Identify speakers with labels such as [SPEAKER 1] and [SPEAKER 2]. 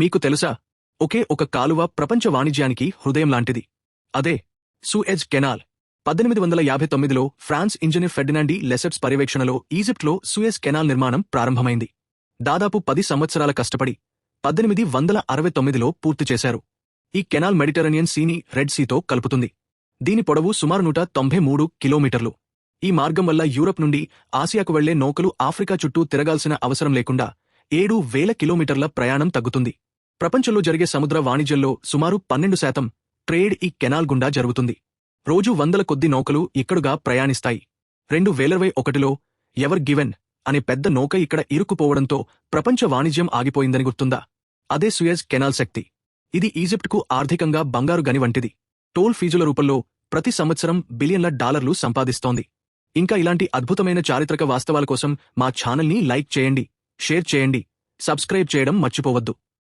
[SPEAKER 1] మీకు తెలుసా? ఒకే ఒక కాలువ ప్రపంచ వాణిజ్యానికి హృదయం లాంటిది. అదే సూఎజ్ కెనాల్ పద్దెనిమిది వందల యాభై తొమ్మిదిలో ఫ్రాన్స్ ఇంజనీర్ ఫెర్డినాండి లెసెట్స్ పర్యవేక్షణలో ఈజిప్ట్లో సూయజ్ కెనాల్ నిర్మాణం ప్రారంభమైంది. దాదాపు పది సంవత్సరాల కష్టపడి పద్దెనిమిది వందల అరవై తొమ్మిదిలో పూర్తి చేశారు. ఈ కెనాల్ మెడిటరేనియన్ సీని రెడ్ సీతో కలుపుతుంది. దీని పొడవు సుమారు నూట తొంభై మూడు కిలోమీటర్లు. ఈ మార్గం వల్ల యూరప్ నుండి ఆసియాకు వెళ్ళే నౌకలు ఆఫ్రికా చుట్టూ తిరగాల్సిన అవసరం లేకుండా ఏడు వేల కిలోమీటర్ల ప్రయాణం తగ్గుతుంది. ప్రపంచంలో జరిగే సముద్ర వాణిజ్యంలో సుమారు పన్నెండు శాతం ట్రేడ్ ఈ కెనాల్ గుండా జరుగుతుంది. రోజు వందల కొద్ది నౌకలు ఇక్కడుగా ప్రయాణిస్తాయి. రెండు వేలవై ఒకటిలో ఎవర్ గివెన్ అనే పెద్ద నౌక ఇక్కడ ఇరుక్కుపోవడంతో ప్రపంచ వాణిజ్యం ఆగిపోయిందని గుర్తుందా? అదే సుయజ్ కెనాల్ శక్తి. ఇది ఈజిప్ట్కు ఆర్థికంగా బంగారు గని వంటిది. టోల్ ఫీజుల రూపంలో ప్రతి సంవత్సరం బిలియన్ల డాలర్లు సంపాదిస్తోంది. ఇంకా ఇలాంటి అద్భుతమైన చారిత్రక వాస్తవాల కోసం మా ఛానల్ని లైక్ చేయండి షేర్ చేయండి సబ్స్క్రైబ్ చేయడం మర్చిపోవద్దు.